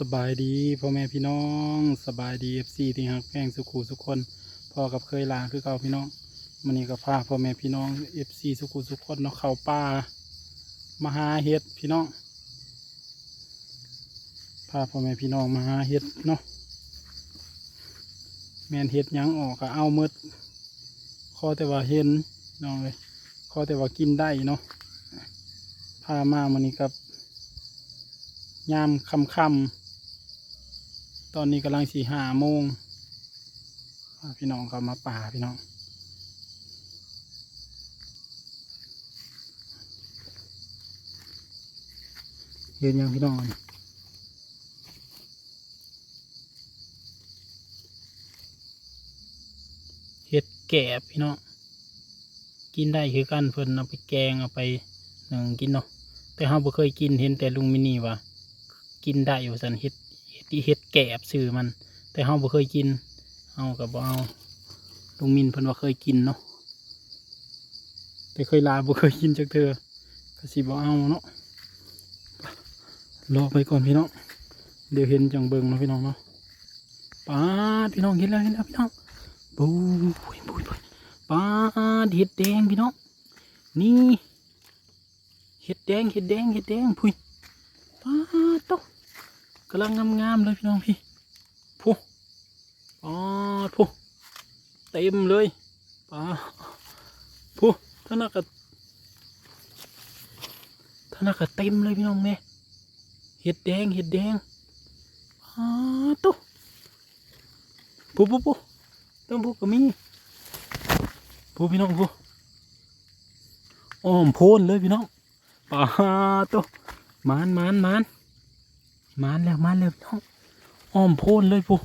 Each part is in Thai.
สบายดีพ่อแม่พี่น้องสบายดีเอฟซีที่ฮักแพงสุขูสุขคนพ่อกับเคยลาคือเก่าพี่น้องมันนี้ก็พาพ่อแม่พี่น้องเอฟซีสุขูสุขคนเนาะเขาป่ามาหาเห็ดพี่น้องพาพ่อแม่พี่น้องมาหาเห็ดเนาะแมนเห็ดยังออกก็เอาหมืดขอแต่ว่าเห็นน้องเลยขอแต่ว่ากินได้เนาะพามามันนี้กับยามคำค่ำๆ ตอนนี้กำลังสี่ห้าโมงพี่น้องเขามาป่าพี่น้องเห็นยังพี่น้องเห็ดแก่พี่น้องกินได้คือกันเพิ่นเอาไปแกงเอาไปหนึ่งกินเนาะแต่เราบ่เคยกินเห็นแต่ลุงมินี่ว่า กินได้อยู่สันเฮ็ด เฮ็ดเฮ็ดแกบซื้อมัน แต่เราบ่เคยกินเอากับบ่เอาลุงมินเพิ่นว่าเคยกินเนาะแต่เคยลาบ่เคยกินจักเทื่อก็สิบ่เอาเนาะรอไปก่อนพี่น้องเดี๋ยวเห็นจังเบิ่งเนาะพี่น้องเนาะป้าดพี่น้องเห็นแล้วเห็นแล้วพี่น้องบูบุยบุยบุยป้าดเห็ดแดงพี่น้องนี่เห็ดแดงเห็ดแดงเห็ดแดงพุยป้าดโตำลังงามๆเลยพี่น้องพี่ผู้ป้าดผู้เต็มเลยป้าผู้ท่านักกะท่านักกะเต็มเลยพี่น้องเนี่ยเห็ดแดงเห็ดแดงป้าดโตผู้ผู้ผู้ต้องผู้ก็มีผู้พี่น้องผู้อ้อมโพนเลยพี่น้องปลาตัวมานมานมาน มานแล้วมานแล้วพี่น้องอ้อมโพนเลยปู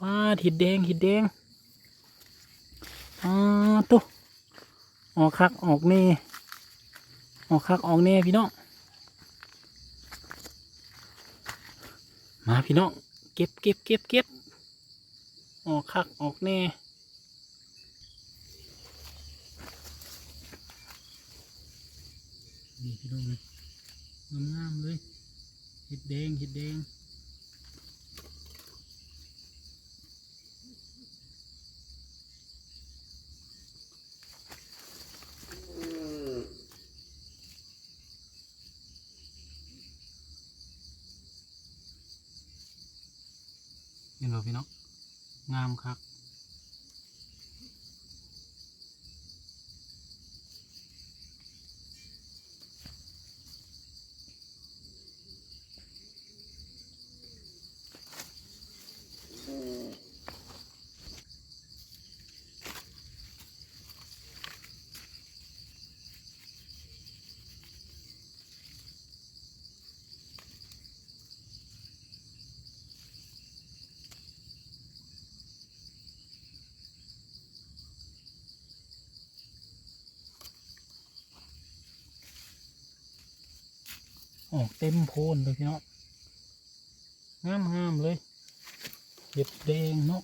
ปลาหิดแดงหิดแดงปลาตัวออกคักออกเน่ออกคักออกเน่พี่น้องมาพี่น้องเก็บเก็บเก็บเก็บออกคักออกเน่นี่พี่น้องเลยงามๆเลย เห็ดแดงเห็ดแดงเห็นบ่พี่น้องงามครับ ออกเต็มโพนเลยพี่น้องงามงามๆเลยเห็ดแดงเนาะ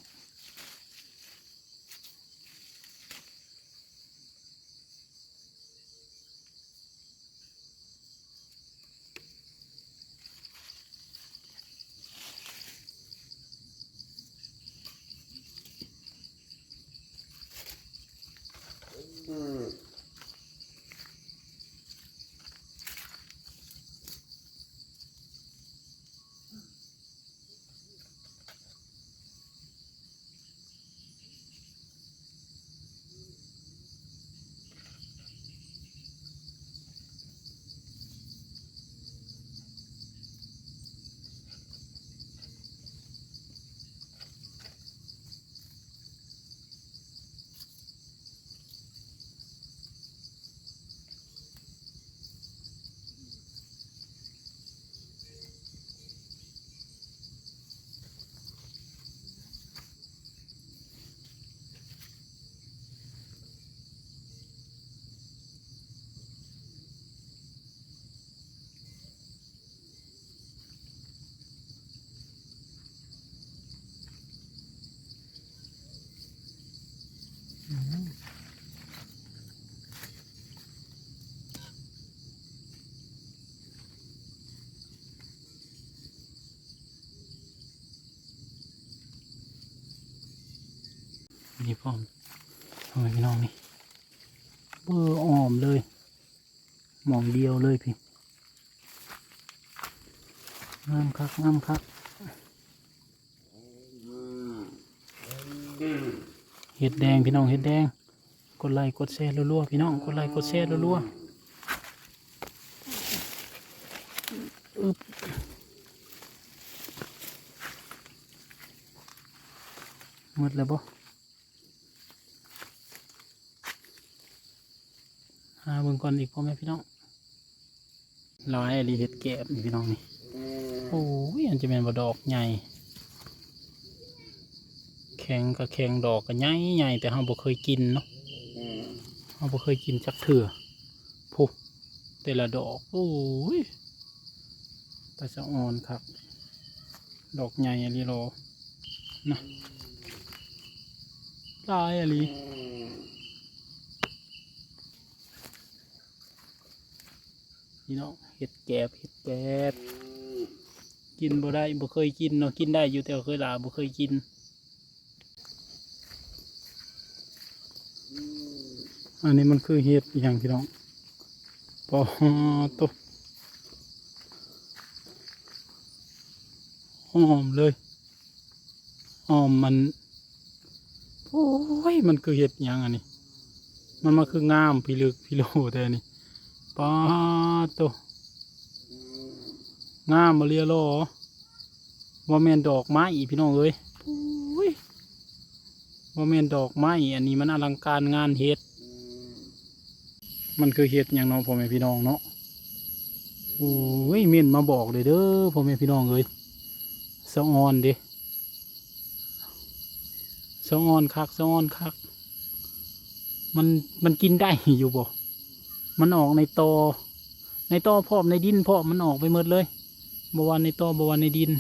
นอมทำไมพี่น้องนี่เบอร์อ้อมเลยหมองเดียวเลยพี่งามคักงามคักเห็ดแดงพี่น้องเห็ดแดง กดไลค์กดแชร์รัวๆพี่น้องกดไลค์กดแชร์รัวๆอึบหมดแล้วบ่ หาเบิ่งก่อนอีกพ่อแม่พี่น้องลายอะไรเห็ดแกบนี่พี่น้องนี่โอ้ยอันจะเป็นบ่ดอกใหญ่แข็งก็แข็งดอกก็ใหญ่ใหญ่แต่เราบ่เคยกินเนาะเราบ่เคยกินจักเถื่อพุแต่ละดอกโอ้ยตาจะอ่อนครับ ดอกใหญ่อะลีโลนะลายอะลี พี่น้องเห็ดแกบเห็ดแกบกินบ่ได้บ่เคยกินเนาะกินได้อยู่แต่ว่าเคยลาบ่เคยกินอันนี้มันคือเห็ดอย่างพี่น้องปอตวหอมเลยหอมมันโอ้ยมันคือเห็ดอย่างอันนี้ มันมาคืองามพิลึกพิโลแต่นี่ปอ ตัวงามมาเรียโลว่าแมนดอกไม้อีพี่น้องเอ้ยโอ้ยว่าแมนดอกไม้อันนี้มันอลังการงานเห็ด มันคือเห็ดอย่างเน้องพ่อแม่พี่น้องเนาะโอ้ยเม่นมาบอกเลยเด้อพ่อแม่พี่น้องเลยสะออนเด้สะออนคักสะออนคัก มันมันกินได้อยู่บ่ มันออกในตอ ในตอพอมในดินพอมมันออกไปหมดเลยบวานในตอบวานในดิน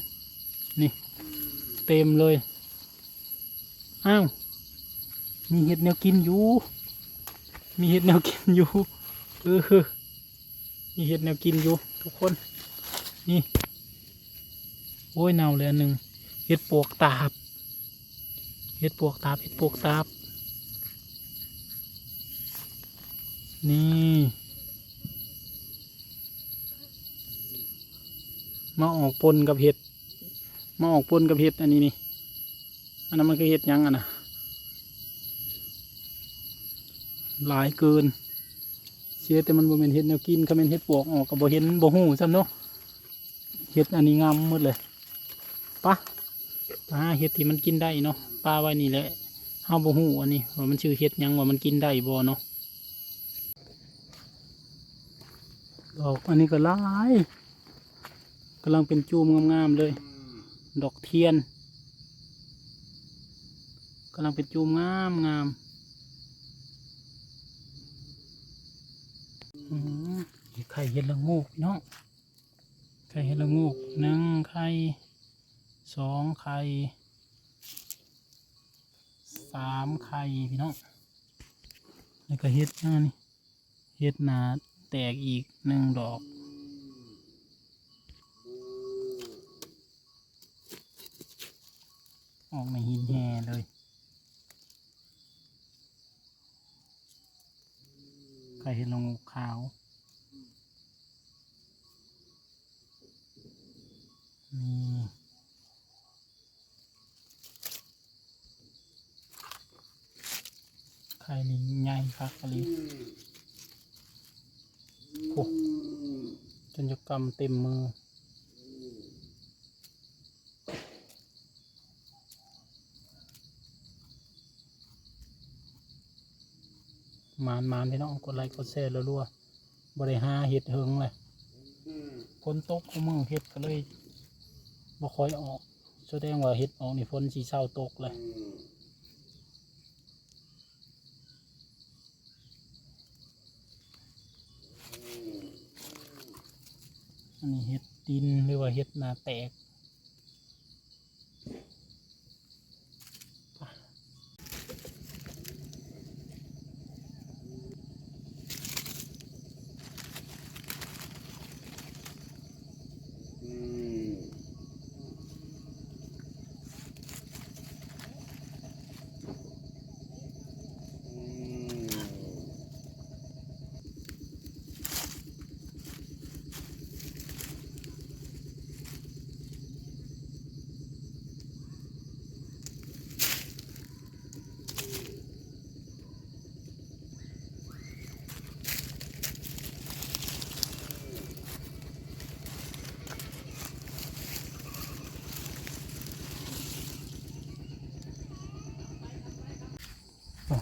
นี่ เต็มเลย อ้าว มีเห็ดแนวกินอยู่ มีเห็ดแนวกินอยู่ เออมีเห็ดแนวกินอยู่ ทุกคน นี่ โอ้ยเน่าเลยอันหนึ่งเห็ดปวกตาบ เห็ดปวกตาบ เห็ดปวกตาบ นี่ มาออกปนกับเห็ดมาออกปนกับเห็ดอันนี้นี่อันนั้นมันคือเห็ดยังอะนะหลายเกินเสียแต่มันบ่เป็นเห็ดแนวกินเขาเป็นเห็ดปวกออกกับบ่เห็นบ่หูซ้ำเนาะเห็ดอันนี้งามหมดเลยปะปลาเห็ดที่มันกินได้เนาะปลาไว้นี่แหละเฮาบ่หูอันนี้ว่ามันชื่อเห็ดยังว่ามันกินได้บ่เนาะดอกอันนี้ก็หลาย กำลังเป็นจูมงามๆเลย ดอกเทียนกำลังเป็นจูมงามงามอืมไข่เห็ดละโงกพี่น้องไข่เห็ดละโงกหนึ่งไข่สองไข่สามไข่พี่น้องแล้วก็เห็ดนนี้เห็ดหนาแตกอีกหนึ่งดอก ออกในหินแห่เลยไข่เห็ดละโงกขาวนี่ไข่นี่ใหญ่ครับอะไรโอ้จนจะกำเต็มมือ มานมานพี่น้องกดไลค์กดแชร์รัวๆบริหาเห็ดเหิงเลยฝนตกเอามือเห็ดก็เลยบ่ค่อยออกแสดงว่าเห็ดออกนี่ฝนสีเศร้าตกเลยอันนี้เห็ดดินหรือว่าเห็ดนาแตก Mm-hmm.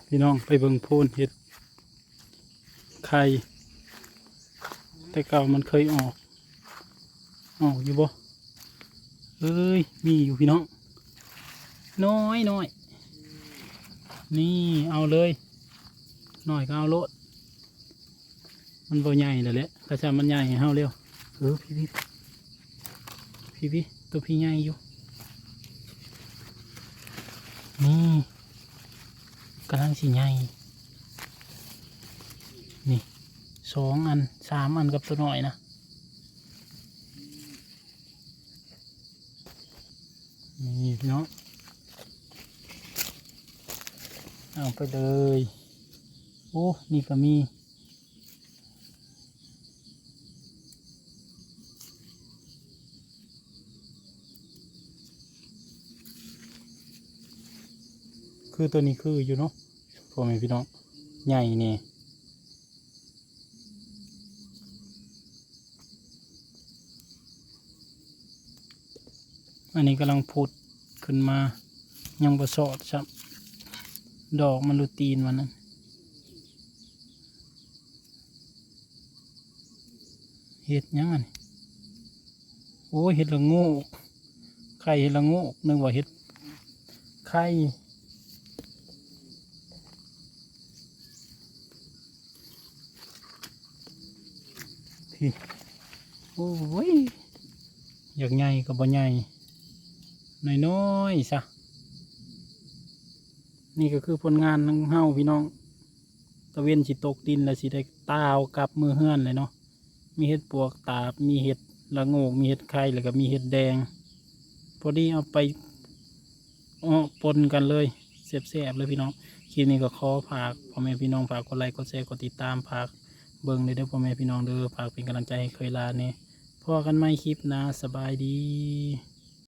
พี่น้องไปเบิ่งโพนเห็ดไข่แต่เก่ามันเคยออก ออกอยู่บ่เอ้ย มีอยู่พี่น้อง น้อยน้อยนี่เอาเลยหน่อยก็เอาโลด มันบ่ใหญ่แล้วแหละกระชามันใหญ่ให้เฮาเร็วเออพี่พี่พี่พี่ตัวพี่ใหญ่อยู่นี่ กำลังสีใหญ่นี่สองอันสามอันกับตัวหน่อยนะนี่เนาะเอาไปเลย โอ้ นี่ก็มี คือตัวนี้คืออยู่เนาะพ่อแม่พี่น้องใหญ่เนี่ยอันนี้กำลังพุดขึ้นมา ยังประสอดครับ ดอกมันรูตีนมันนั้นเห็ดยังไงโอ้เห็ดละงูไข่เห็ดละงูนึกว่าเห็ดไข่ พี่โอ้ยอยากใหญ่ก็บ่ใหญ่น้อยๆซะนี่ก็คือผลงานของเฮาพี่น้อง ตะเวนสิตกดินแล้วสิได้ตาวกลับมือเฮือนเลยเนาะมีเห็ดปวกตาบมีเห็ดละโงก มีเห็ดไข่แล้วก็มีเห็ดแดง พอดีเอาไปอ้อปนกันเลยเสียบๆเลยพี่น้องคลิปนี้ก็ขอฝากพ่อแม่พี่น้องฝากกดไลค์กดแชร์กดติดตามฝาก เบิ่งเลยเด้อพ่อแม่พี่น้องเด้อฝากเป็นกำลังใจให้เคยลาเนี่ยพอกันไม่คลิปนะสบายดี